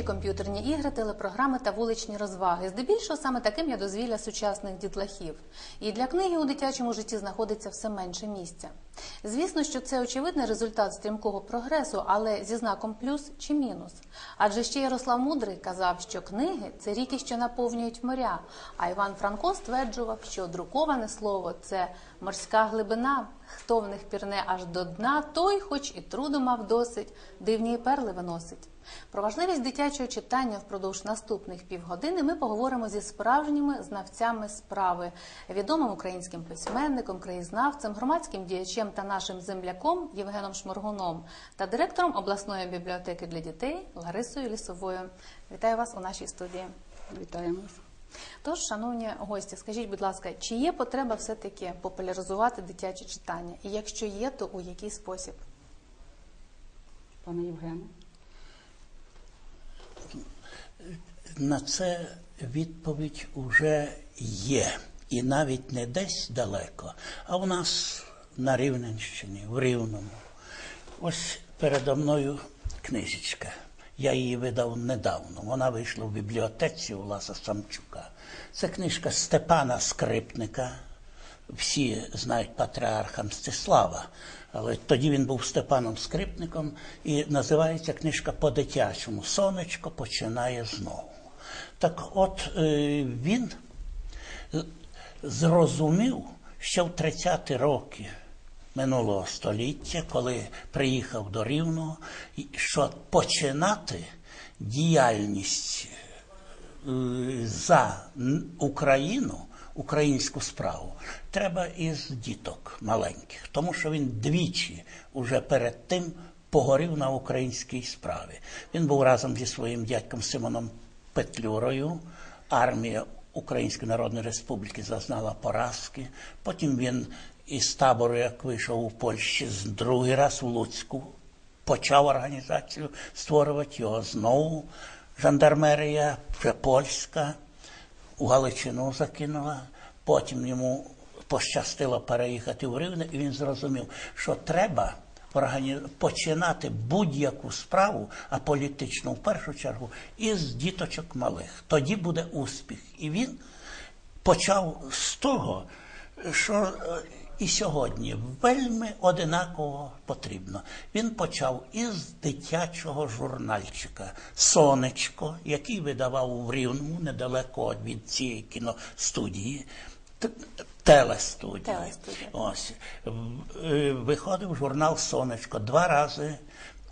Соціальні комп'ютерні ігри, телепрограми та вуличні розваги. Здебільшого саме таким є дозвілля сучасних дітлахів. І для книги у дитячому житті знаходиться все менше місця. Звісно, що це очевидний результат стрімкого прогресу, але зі знаком плюс чи мінус. Адже ще Ярослав Мудрий казав, що книги це ріки, що наповнюють моря. А Іван Франко стверджував, що друковане слово це морська глибина. Хто в них пірне аж до дна, той, хоч і труду мав досить, дивні перли виносить. Про важливість дитячого читання впродовж наступних півгодини ми поговоримо зі справжніми знавцями справи, відомим українським письменником, краєзнавцем, громадським діячем та нашим земляком Євгеном Шморгуном та директором обласної бібліотеки для дітей Ларисою Лісовою. Вітаю вас у нашій студії. Вітаємо вас. Тож, шановні гості, скажіть, будь ласка, чи є потреба все-таки популяризувати дитяче читання? І якщо є, то у який спосіб? Пане Євгене. На це відповідь уже є. І навіть не десь далеко, а у нас на Рівненщині, в Рівному. Ось передо мною книжечка. Я її видав недавно. Вона вийшла в бібліотеці у Ласа Самчука. Це книжка Степана Скрипника. Всі знають патріарха Мстислава, але тоді він був Степаном Скрипником, і називається книжка по-дитячому Сонечко починає знову. Так от е, він зрозумів, що в 30-ті роки минулого століття, коли приїхав до Рівного, що починати діяльність е, за Україну, українську справу, треба із діток маленьких, тому що він двічі уже перед тим погорів на українській справі. Він був разом зі своїм дядьком Симоном Петлюрою, армія Української Народної Республіки зазнала поразки. Потім він із табору, як вийшов у Польщі, другий раз у Луцьку, почав організацію створювати його знову. Жандармерія вже польська, у Галичину закинула. Потім йому пощастило переїхати в Рівне, і він зрозумів, що треба починати будь-яку справу, а політичну в першу чергу, із діточок малих. Тоді буде успіх. І він почав з того, що і сьогодні вельми одинаково потрібно. Він почав із дитячого журнальчика Сонечко, який видавав в Рівному недалеко від цієї кіностудії. Телестудія. Ось виходив журнал Сонечко два рази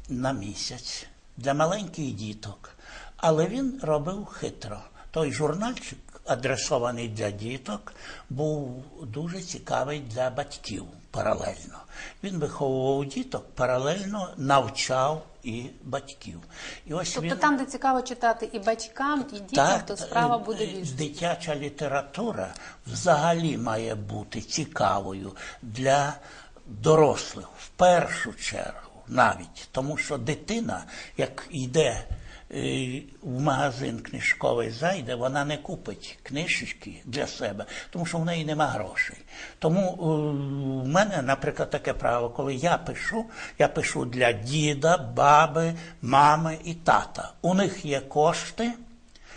на місяць для маленьких діток. Але він робив хитро. Той журнальчик, адресований для діток, був дуже цікавий для батьків паралельно. Він виховував діток, паралельно навчав і батьків. І ось Тобто він... там, де цікаво читати і батькам, і дітям, то справа буде більше. Дитяча література взагалі має бути цікавою для дорослих в першу чергу навіть, тому що дитина, як йде в магазин книжковий зайде, вона не купить книжечки для себе, тому що в неї нема грошей. Тому в мене, наприклад, таке правило, коли я пишу, я пишу для діда, баби, мами і тата. У них є кошти,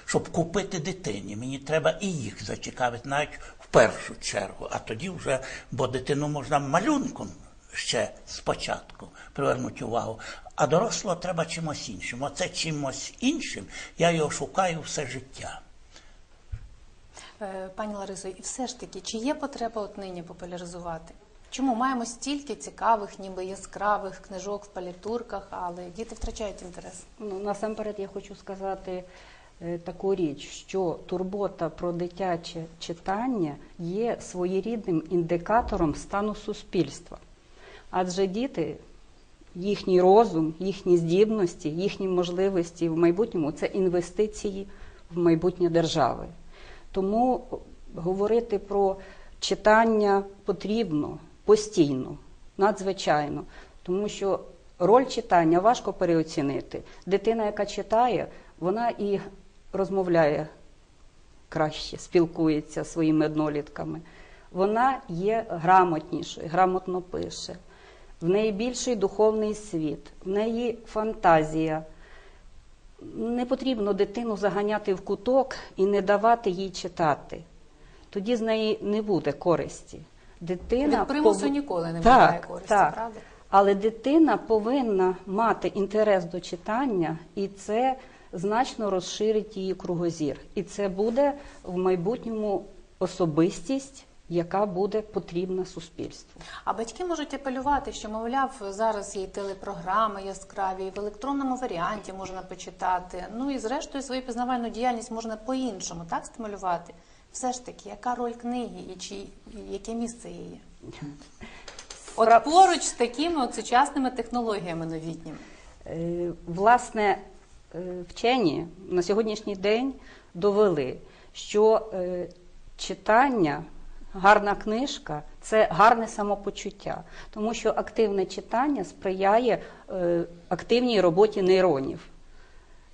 щоб купити дитині. Мені треба і їх зацікавити навіть в першу чергу, а тоді вже, бо дитину можна малюнком ще спочатку привернути увагу. А дорослого треба чимось іншим. Оце чимось іншим я його шукаю все життя. Пані Ларисо, і все ж таки, чи є потреба от нині популяризувати? Чому маємо стільки цікавих, ніби яскравих книжок в палітурках, але діти втрачають інтерес? Ну, насамперед я хочу сказати е, таку річ, що турбота про дитяче читання є своєрідним індикатором стану суспільства. Адже діти їхній розум, їхні здібності, їхні можливості в майбутньому це інвестиції в майбутнє держави. Тому говорити про читання потрібно постійно, надзвичайно, тому що роль читання важко переоцінити. Дитина, яка читає, вона і розмовляє краще, спілкується своїми однолітками. Вона є грамотнішою, грамотно пише в неї більший духовний світ, в неї фантазія не потрібно дитину заганяти в куток і не давати їй читати. Тоді з неї не буде користі. Дитина Від примусу пов- ніколи не так, буває користі, так. правда? Але дитина повинна мати інтерес до читання, і це значно розширить її кругозір. І це буде в майбутньому особистість, яка буде потрібна суспільству. А батьки можуть апелювати, що, мовляв, зараз є телепрограми яскраві, і в електронному варіанті можна почитати. Ну і зрештою свою пізнавальну діяльність можна по-іншому так стимулювати. Все ж таки, яка роль книги і чи і яке місце її? От Справ- поруч з такими от сучасними технологіями новітніми. Е, Власне, е, вчені на сьогоднішній день довели, що е, читання, гарна книжка це гарне самопочуття, тому що активне читання сприяє е, активній роботі нейронів.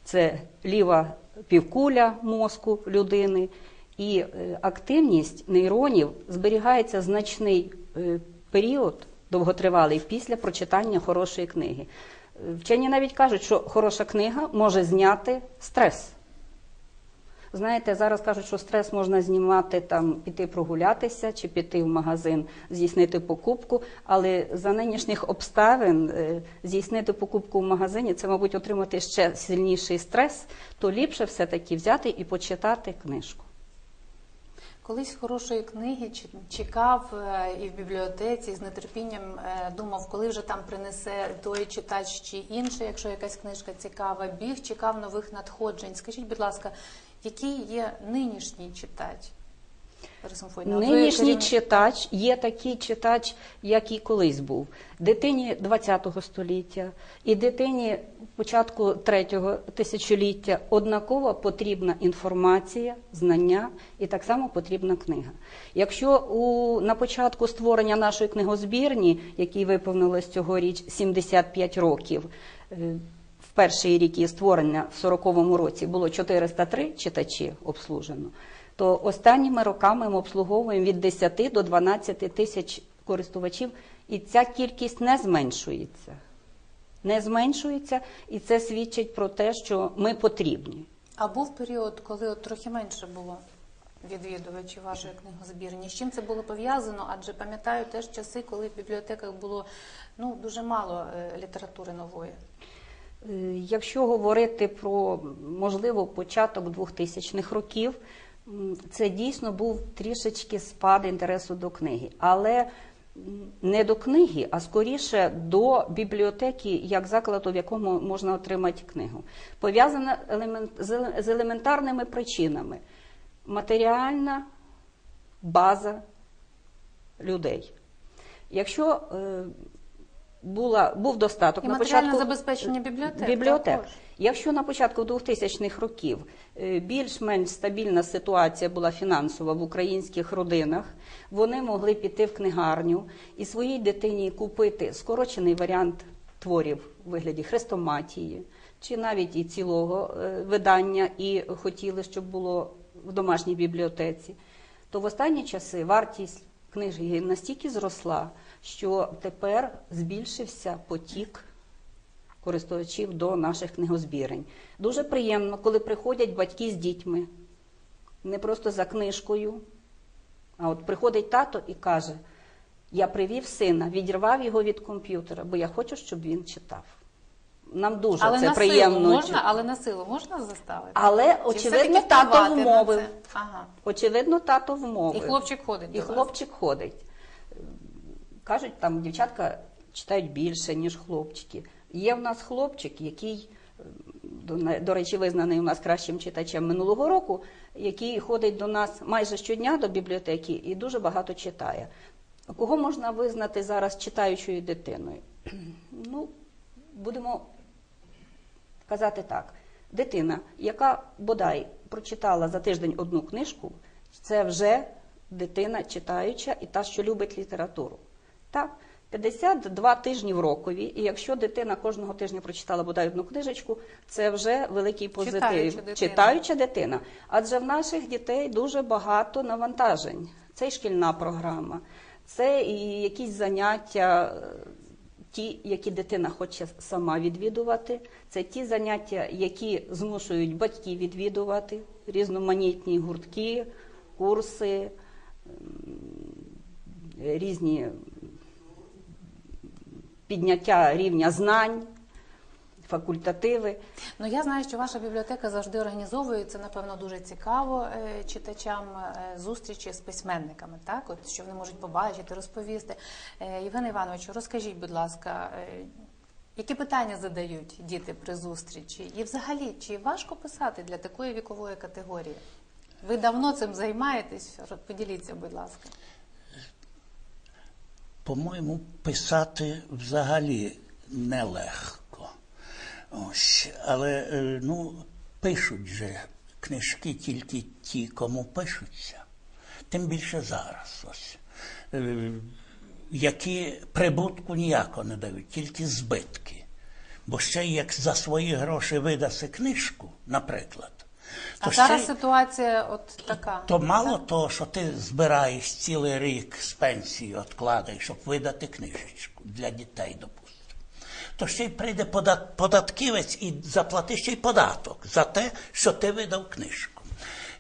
Це ліва півкуля мозку людини, і е, активність нейронів зберігається значний е, період довготривалий після прочитання хорошої книги. Вчені навіть кажуть, що хороша книга може зняти стрес. Знаєте, зараз кажуть, що стрес можна знімати там, піти прогулятися чи піти в магазин, здійснити покупку. Але за нинішніх обставин е, здійснити покупку в магазині це, мабуть, отримати ще сильніший стрес, то ліпше все-таки взяти і почитати книжку. Колись хорошої книги чекав е, і в бібліотеці, з нетерпінням е, думав, коли вже там принесе той читач чи інший, якщо якась книжка цікава, біг, чекав нових надходжень. Скажіть, будь ласка, який є нинішній читач? Нинішній читач є такий читач, як і колись був. Дитині ХХ століття і дитині початку третього тисячоліття однаково потрібна інформація, знання і так само потрібна книга. Якщо у, на початку створення нашої книгозбірні, якій виповнилось цьогоріч 75 років, е, перший рік її створення в 40-му році було 403 читачі обслужено, то останніми роками ми обслуговуємо від 10 до 12 тисяч користувачів, і ця кількість не зменшується. Не зменшується, і це свідчить про те, що ми потрібні. А був період, коли от трохи менше було відвідувачів вашої книгозбірні. З чим це було пов'язано? Адже пам'ятаю теж часи, коли в бібліотеках було ну дуже мало е, літератури нової. Е, Якщо говорити про можливо початок 2000-х років, це дійсно був трішечки спад інтересу до книги, але не до книги, а скоріше до бібліотеки як закладу, в якому можна отримати книгу. Пов'язана з елементарними причинами: матеріальна база людей. Якщо е, була, був достаток І на початку забезпечення бібліотек. бібліотек. також. Якщо на початку 2000-х років е, більш-менш стабільна ситуація була фінансова в українських родинах, вони могли піти в книгарню і своїй дитині купити скорочений варіант творів у вигляді хрестоматії чи навіть і цілого е, видання, і хотіли, щоб було в домашній бібліотеці, то в останні часи вартість книжки настільки зросла, що тепер збільшився потік користувачів до наших книгозбірень. Дуже приємно, коли приходять батьки з дітьми, не просто за книжкою, а от приходить тато і каже: Я привів сина, відірвав його від комп'ютера, бо я хочу, щоб він читав. Нам дуже Але це на приємно. силу можна, але на силу можна заставити? Але, Чи очевидно, тато вмовив. Ага. Очевидно, тато вмовив. І хлопчик ходить І до вас? ходить. Кажуть, там дівчатка читають більше, ніж хлопчики. Є в нас хлопчик, який, до речі, визнаний у нас кращим читачем минулого року, який ходить до нас майже щодня до бібліотеки і дуже багато читає. Кого можна визнати зараз читаючою дитиною? Ну, будемо казати так: дитина, яка бодай прочитала за тиждень одну книжку, це вже дитина читаюча і та, що любить літературу. Так, 52 тижні в рокові, і якщо дитина кожного тижня прочитала бодай одну книжечку, це вже великий позитив. Читаюча дитина. Читаюча дитина. Адже в наших дітей дуже багато навантажень. Це і шкільна програма, це і якісь заняття. Ті, які дитина хоче сама відвідувати, це ті заняття, які змушують батьків відвідувати, різноманітні гуртки, курси, різні підняття рівня знань, факультативи. Ну я знаю, що ваша бібліотека завжди організовує це, напевно, дуже цікаво е, читачам е, зустрічі з письменниками, так от що вони можуть побачити, розповісти. Е, Євгене Івановичу, розкажіть, будь ласка, які питання задають діти при зустрічі? І взагалі, чи важко писати для такої вікової категорії? Ви давно цим займаєтесь? Поділіться, будь ласка. По-моєму, писати взагалі нелегко. Ось. Але е, ну, пишуть же книжки тільки ті, кому пишуться. Тим більше зараз. Ось. Е, Які прибутку ніякого не дають, тільки збитки. Бо ще як за свої гроші видаси книжку, наприклад. А то зараз ще й- ситуація от така. то мало того, що ти збираєш цілий рік з пенсії, откладаєш, щоб видати книжечку для дітей, допустимо. То ще й прийде подат- податківець і заплатить ще й податок за те, що ти видав книжку.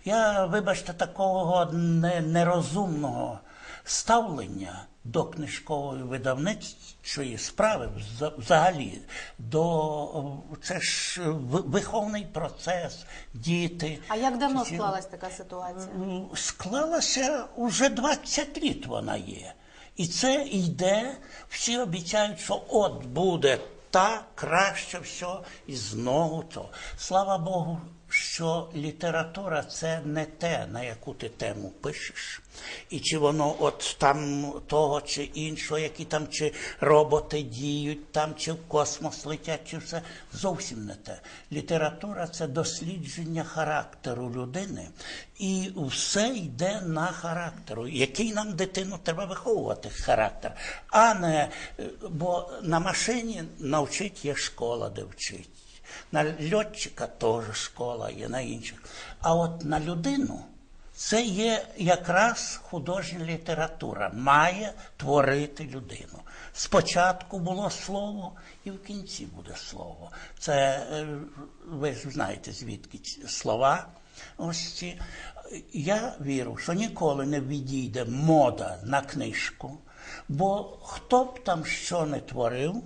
Я, вибачте, такого не- нерозумного ставлення до книжкової видавничої справи взагалі до це ж виховний процес, діти. А як давно склалась така ситуація? Склалася уже 20 літ вона є. І це йде, всі обіцяють, що от буде та краще все, і знову то. Слава Богу, що література це не те, на яку ти тему пишеш. І чи воно от там того чи іншого, які там чи роботи діють, там чи в космос летять, чи все зовсім не те. Література це дослідження характеру людини, і все йде на характеру. Який нам дитину треба виховувати характер, а не е, бо на машині навчить є школа, де вчить. На льотчика теж школа є, на інших. А от на людину це є якраз художня література, має творити людину. Спочатку було слово, і в кінці буде слово. Це е, ви ж знаєте, звідки слова. Ось ці. Я вірю, що ніколи не відійде мода на книжку, бо хто б там що не творив,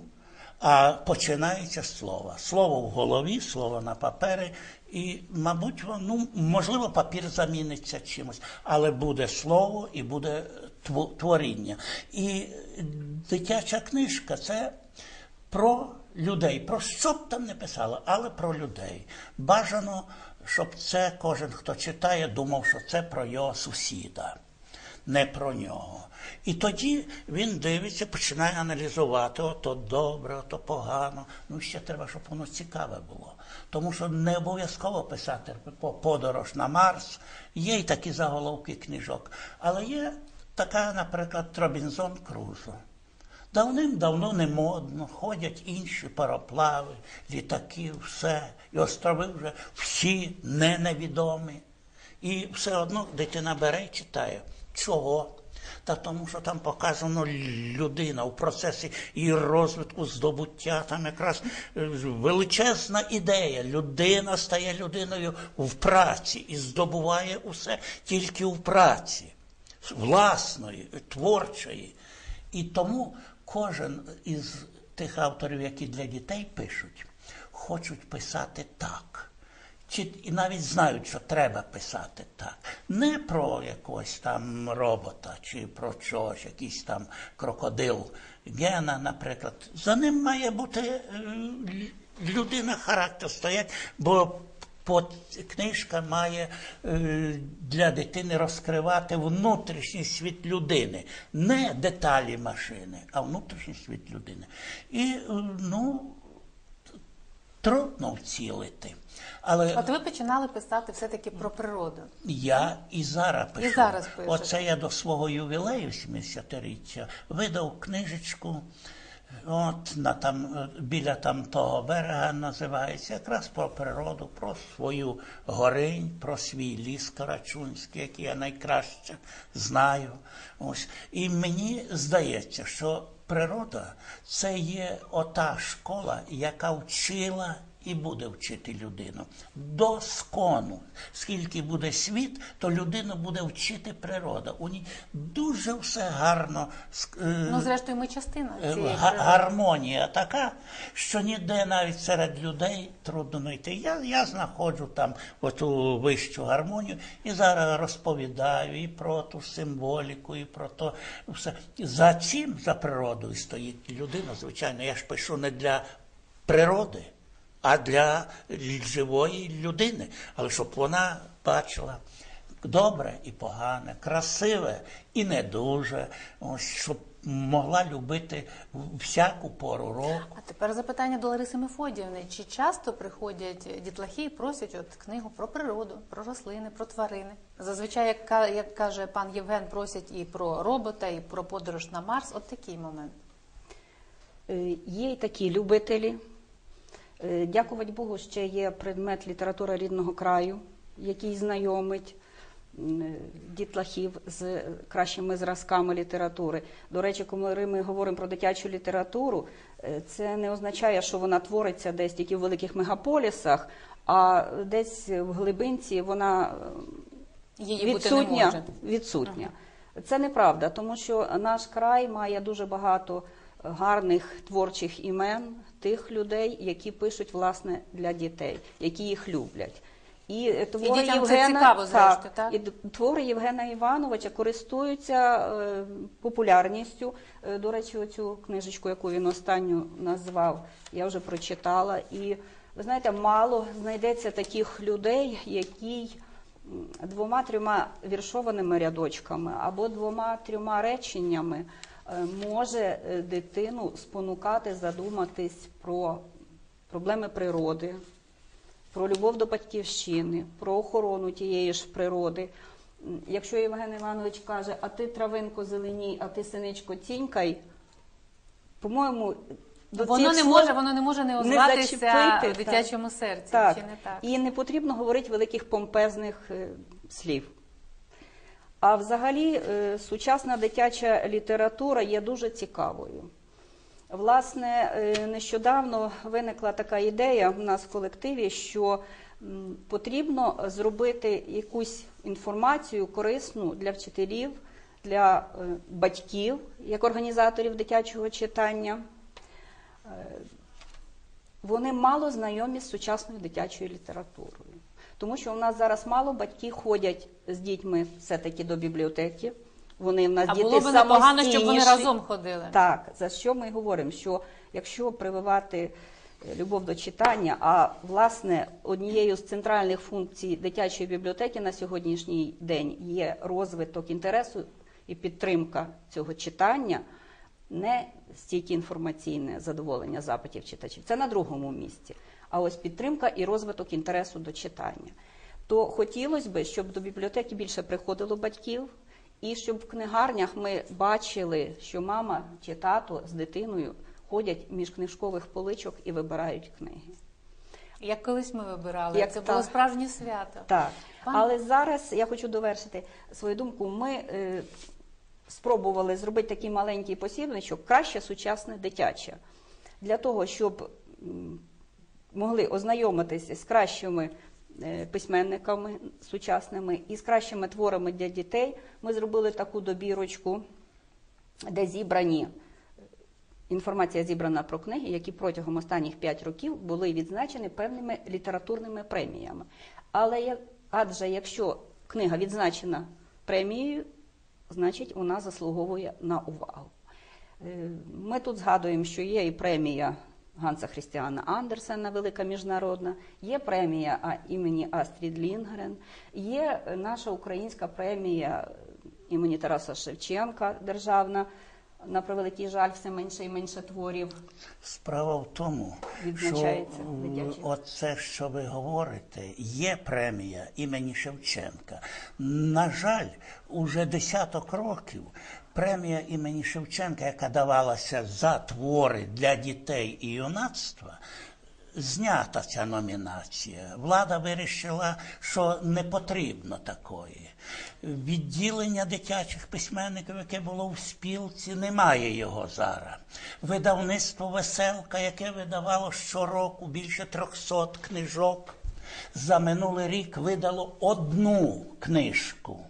а починається з слова. Слово в голові, слово на папері, і, мабуть, ну, можливо, папір заміниться чимось, але буде слово і буде творіння. І дитяча книжка це про людей, про що б там не писало, але про людей. Бажано, щоб це кожен, хто читає, думав, що це про його сусіда не про нього. І тоді він дивиться, починає аналізувати, ото добре, ото погано. Ну, ще треба, щоб воно цікаве було. Тому що не обов'язково писати подорож на Марс. Є й такі заголовки книжок. Але є така, наприклад, Робінзон Крузо. Давним-давно не модно, ходять інші пароплави, літаки, все. І острови вже всі не невідомі. І все одно дитина бере і читає. Чого? Та тому, що там показано людина в процесі її розвитку, здобуття, там якраз е, величезна ідея. Людина стає людиною в праці і здобуває усе тільки в праці, власної, творчої. І тому кожен із тих авторів, які для дітей пишуть, хочуть писати так. Чи і навіть знають, що треба писати так. Не про якогось там робота чи про чогось, якийсь там крокодил Гена, наприклад. За ним має бути е, людина характер стоять, бо книжка має е, для дитини розкривати внутрішній світ людини, не деталі машини, а внутрішній світ людини. І е, ну, трудно вцілити. Але От ви починали писати все-таки про природу. я і зараз пишу. І зараз пишу. Оце я до свого ювілею 70-річчя видав книжечку. От на там е, біля там того берега називається якраз про природу, про свою горинь, про свій ліс Карачунський, який я найкраще знаю. Ось і мені здається, що природа це є ота школа, яка вчила і буде вчити людину. До скону. Скільки буде світ, то людину буде вчити природа. У ній дуже все гарно. е, Ну, зрештою, ми частина Е, цієї природи. гармонія така, що ніде навіть серед людей трудно знайти. Я, я знаходжу там оту вищу гармонію і зараз розповідаю і про ту символіку, і про то все. За цим, за природою стоїть людина, звичайно. Я ж пишу не для природи, а для живої людини. Але щоб вона бачила добре і погане, красиве і не дуже, ось, щоб могла любити всяку пору року. А тепер запитання до Лариси Мефодіївни. Чи часто приходять дітлахи і просять от книгу про природу, про рослини, про тварини? Зазвичай, як, як каже пан Євген, просять і про робота, і про подорож на Марс. От такий момент. Е, Є й такі любителі. Е, Дякувати Богу, ще є предмет література рідного краю, який знайомить е, дітлахів з е, кращими зразками літератури. До речі, коли ми говоримо про дитячу літературу, це не означає, що вона твориться десь тільки в великих мегаполісах, а десь в глибинці вона Її бути не відсутня, може. відсутня. Це неправда, тому що наш край має дуже багато гарних творчих імен тих людей, які пишуть власне для дітей, які їх люблять. І е, твори дітям це Євгена, цікаво, зрештою, так? і твори Євгена Івановича користуються е, популярністю. Е, До речі, оцю книжечку, яку він останню назвав, я вже прочитала. І ви знаєте, мало знайдеться таких людей, які двома-трьома віршованими рядочками або двома-трьома реченнями може е, дитину спонукати задуматись про проблеми природи, про любов до батьківщини, про охорону тієї ж природи. Якщо Євген Іванович каже, а ти травинко зеленій, а ти синичко тінькай, по-моєму, до воно не може, воно не може не озватися в дитячому серці. Так. Чи не так? І не потрібно говорити великих помпезних е, слів. А взагалі, е, сучасна дитяча література є дуже цікавою. Власне, е, нещодавно виникла така ідея в нас в колективі, що потрібно зробити якусь інформацію корисну для вчителів, для е, батьків, як організаторів дитячого читання. Вони мало знайомі з сучасною дитячою літературою. Тому що у нас зараз мало батьки ходять з дітьми все-таки до бібліотеки. Вони в нас А діти було б непогано, щоб вони разом ходили. Так, за що ми говоримо? Що якщо прививати е, любов до читання, а власне однією з центральних функцій дитячої бібліотеки на сьогоднішній день є розвиток інтересу і підтримка цього читання, не стільки інформаційне задоволення запитів читачів. Це на другому місці. А ось підтримка і розвиток інтересу до читання. То хотілося б, щоб до бібліотеки більше приходило батьків, і щоб в книгарнях ми бачили, що мама чи тато з дитиною ходять між книжкових поличок і вибирають книги. Як колись ми вибирали, Як це так. було справжнє свято. Так, Пан- але зараз я хочу довершити свою думку. Ми е, спробували зробити такий маленький посібничок, краще сучасне дитяче, для того, щоб могли ознайомитися з кращими е, письменниками сучасними і з кращими творами для дітей. Ми зробили таку добірочку, де зібрані інформація зібрана про книги, які протягом останніх 5 років були відзначені певними літературними преміями. Але адже якщо книга відзначена премією, значить вона заслуговує на увагу. Е, Ми тут згадуємо, що є і премія Ганса Христіана Андерсена, велика міжнародна, є премія імені Астрід Лінгрен, є е, наша українська премія імені Тараса Шевченка державна. На превеликий жаль, все менше і менше творів. Справа в тому, що оце, що ви говорите, є премія імені Шевченка. На жаль, уже десяток років премія імені Шевченка, яка давалася за твори для дітей і юнацтва, знята ця номінація. Влада вирішила, що не потрібно такої. Відділення дитячих письменників, яке було в спілці, немає його зараз. Видавництво Веселка, яке видавало щороку більше 300 книжок, за минулий рік видало одну книжку.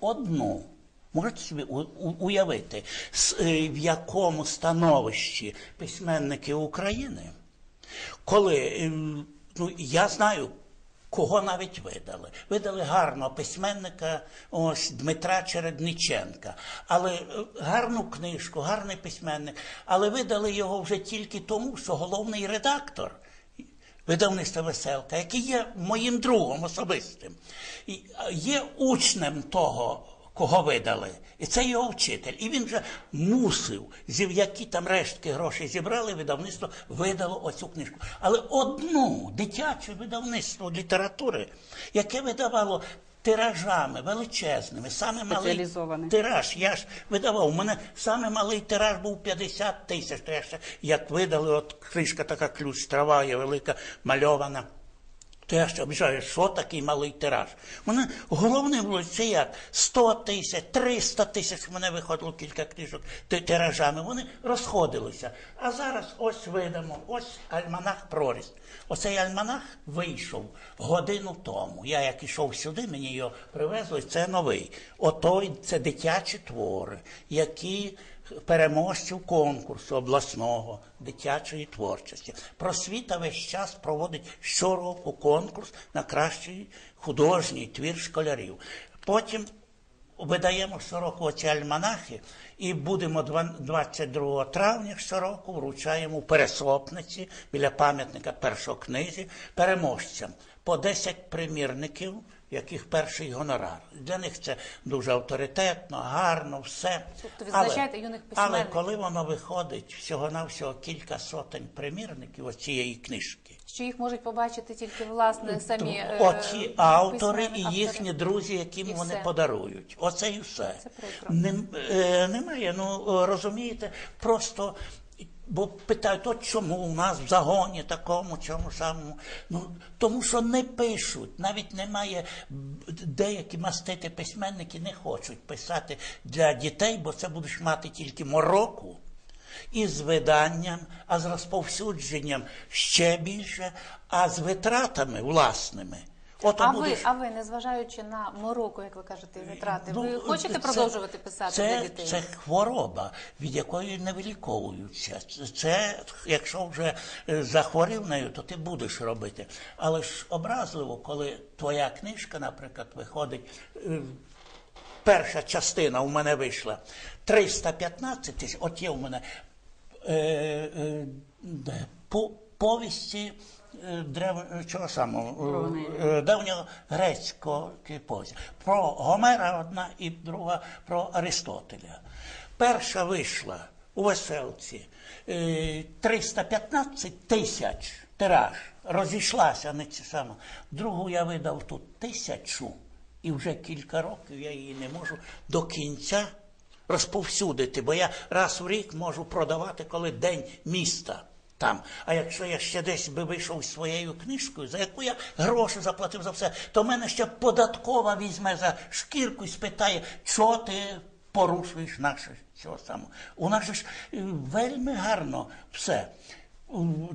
Одну. Можете собі уявити, е, в якому становищі письменники України, коли е, ну, я знаю, кого навіть видали. Видали гарного письменника ось Дмитра Чередниченка. Але е, гарну книжку, гарний письменник, але видали його вже тільки тому, що головний редактор видавництва Веселка, який є моїм другом особистим, є учнем того, кого видали. І це його вчитель. І він вже мусив, зі які там рештки грошей зібрали, видавництво видало оцю книжку. Але одну дитяче видавництво літератури, яке видавало тиражами величезними, саме малий тираж. Я ж видавав. У мене саме малий тираж був 50 тисяч. То я ще як видали, от книжка така ключ, трава є велика, мальована. То я ще обіжаю, що такий малий тираж. Мене головне було це як 100 тисяч, 300 тисяч мене виходило кілька книжок тиражами. Вони розходилися. А зараз ось видамо, ось альманах проріст. Оцей альманах вийшов годину тому. Я як ішов сюди, мені його привезли, це новий. Отой це дитячі твори, які переможців конкурсу обласного дитячої творчості. Просвіта весь час проводить щороку конкурс на кращий художній твір школярів. Потім видаємо щороку оці альманахи і будемо два- 22 травня щороку вручаємо у пересопниці біля пам'ятника першокнизі переможцям по 10 примірників, яких перший гонорар. Для них це дуже авторитетно, гарно, все. Тобто відзначаєте юних але коли воно виходить всього-навсього кілька сотень примірників оцієї книжки, Що їх можуть побачити тільки власне самі е, Оці автори і їхні автори. друзі, яким І вони все. подарують. Оце і все. Це прикро. Нем- е, немає, ну розумієте, просто. Бо питають, от чому у нас в загоні такому, чому самому. Ну тому що не пишуть, навіть немає деякі мастити письменники не хочуть писати для дітей, бо це будеш мати тільки мороку і з виданням, а з розповсюдженням ще більше, а з витратами власними. Ото А ви, а ви, незважаючи на мороку, як ви кажете, витрати, ви Ну, хочете це- продовжувати писати це, для дітей? Це хвороба, від якої не виліковуються. Це, якщо вже е, захворів нею, то ти будеш робити. Але ж образливо, коли твоя книжка, наприклад, виходить. е, Перша частина у мене вийшла 315 тисяч. От є у мене е, е, повісті древ, чого самого е, давнього грецького повісті. Про Гомера одна і друга про Аристотеля. Перша вийшла у веселці е, 315 тисяч тираж. Розійшлася не це саме. Другу я видав тут тисячу, і вже кілька років я її не можу до кінця розповсюдити, бо я раз в рік можу продавати, коли день міста там. А якщо я ще десь би вийшов зі своєю книжкою, за яку я гроші заплатив за все, то мене ще податкова візьме за шкірку і спитає, що ти порушуєш наше цього самого. У нас ж е, вельми гарно все.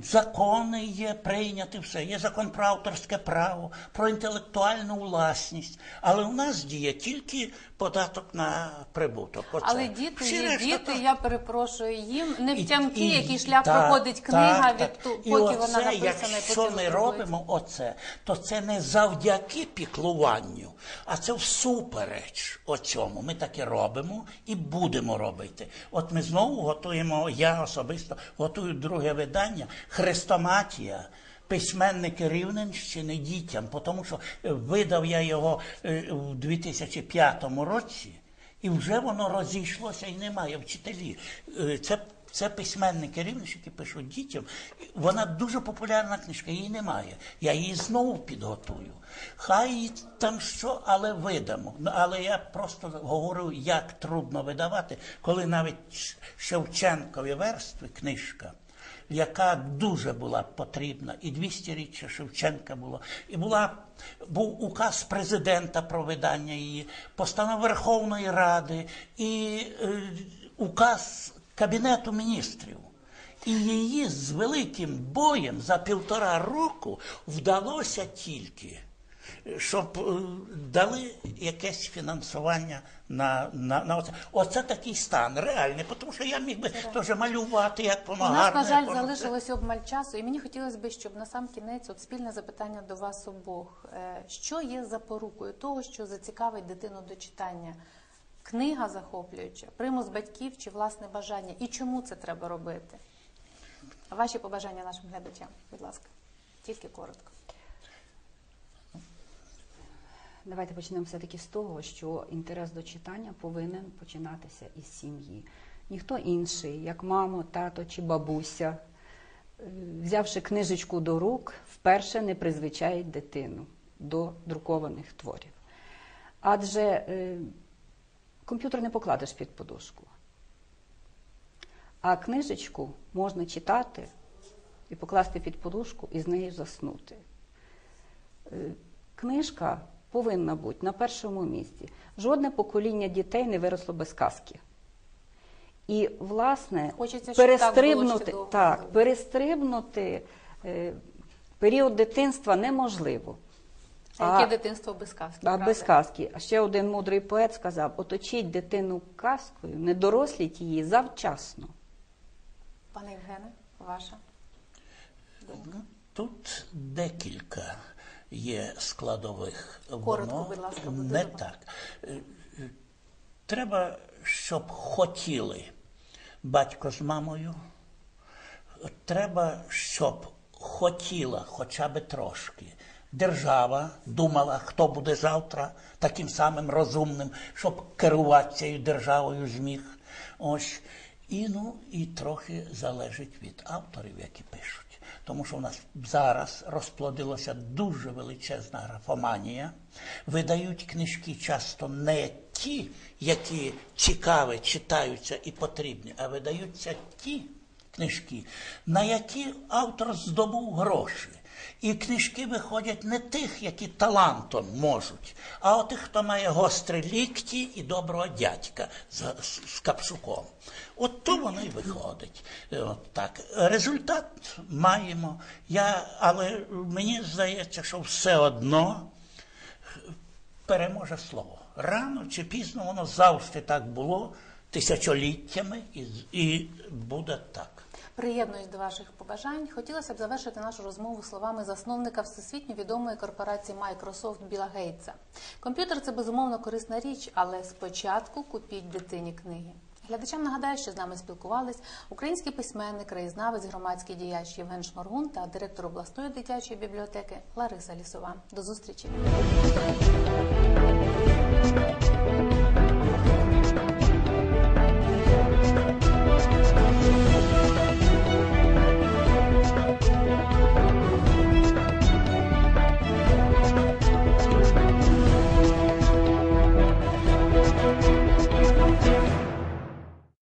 Закони є прийняті все. Є закон про авторське право, про інтелектуальну власність. Але у нас діє тільки податок на прибуток. Оце. Але діти Всі є решта діти, так. я перепрошую, їм не І- втямки, і- який шлях так, проходить книга, так, від так. ту, І поки оце, вона написана, і Якщо ми друкується. робимо оце, то це не завдяки піклуванню, а це всупереч оцьому. Ми таке робимо і будемо робити. От ми знову готуємо, я особисто готую друге видання Хрестоматія. Письменники Рівненщини дітям, тому що е, видав я його е, у 2005 році, і вже воно розійшлося і немає вчителів. Е, Це, це письменники Рівненщини, які пишуть дітям. Вона дуже популярна книжка, її немає. Я її знову підготую. Хай там що, але видамо. Ну, Але я просто говорю, як трудно видавати, коли навіть Шевченкові верстви книжка. Яка дуже була потрібна. І 200-річчя Шевченка було. І була, був указ президента про видання її, постанова Верховної Ради і е, указ Кабінету міністрів. І її з великим боєм за півтора року вдалося тільки, щоб е, дали якесь фінансування на, на, на оце. Оце такий стан реальний, тому що я міг би теж малювати, як воно У нас, на жаль, залишилось обмаль часу, і мені хотілося б, щоб на сам кінець от спільне запитання до вас обох. Е, Що є запорукою того, що зацікавить дитину до читання? Книга захоплююча, примус батьків чи власне бажання? І чому це треба робити? Ваші побажання нашим глядачам, будь ласка, тільки коротко. Давайте почнемо все-таки з того, що інтерес до читання повинен починатися із сім'ї. Ніхто інший, як мамо, тато чи бабуся, взявши книжечку до рук, вперше не призвичають дитину до друкованих творів. Адже е, комп'ютер не покладеш під подушку. А книжечку можна читати і покласти під подушку і з нею заснути. Е, Книжка повинна бути на першому місці. Жодне покоління дітей не виросло без казки. І, власне, Хочеться, щоб так було перестрибнути, так, перестрибнути е, період дитинства неможливо. А яке дитинство без казки? А без казки. А ще один мудрий поет сказав: оточіть дитину казкою, не доросліть її завчасно. Пане Євгене, ваша думка. Тут декілька є складових. Коротко, Воно будь ласка, не добре. так. Е, е, Треба, щоб хотіли батько з мамою. Треба, щоб хотіла хоча б трошки. Держава думала, хто буде завтра таким самим розумним, щоб керувати цією державою зміг. Ось. І, ну, і трохи залежить від авторів, які пишуть. Тому що в нас зараз розплодилася дуже величезна графоманія. Видають книжки часто не ті, які цікаві, читаються і потрібні, а видаються ті книжки, на які автор здобув гроші. І книжки виходять не тих, які талантом можуть, а тих, хто має гострі лікті і доброго дядька з, з, з капшуком. От то воно і виходить. От так. Результат маємо. Я, але мені здається, що все одно переможе слово. Рано чи пізно воно завжди так було, тисячоліттями, і, і буде так. Приєднуюсь до ваших побажань. Хотілося б завершити нашу розмову словами засновника всесвітньо відомої корпорації Microsoft Біла Гейтса. Комп'ютер це безумовно корисна річ, але спочатку купіть дитині книги. Глядачам нагадаю, що з нами спілкувались український письменник, краєзнавець, громадський діяч Євген Шморгун та директор обласної дитячої бібліотеки Лариса Лісова. До зустрічі.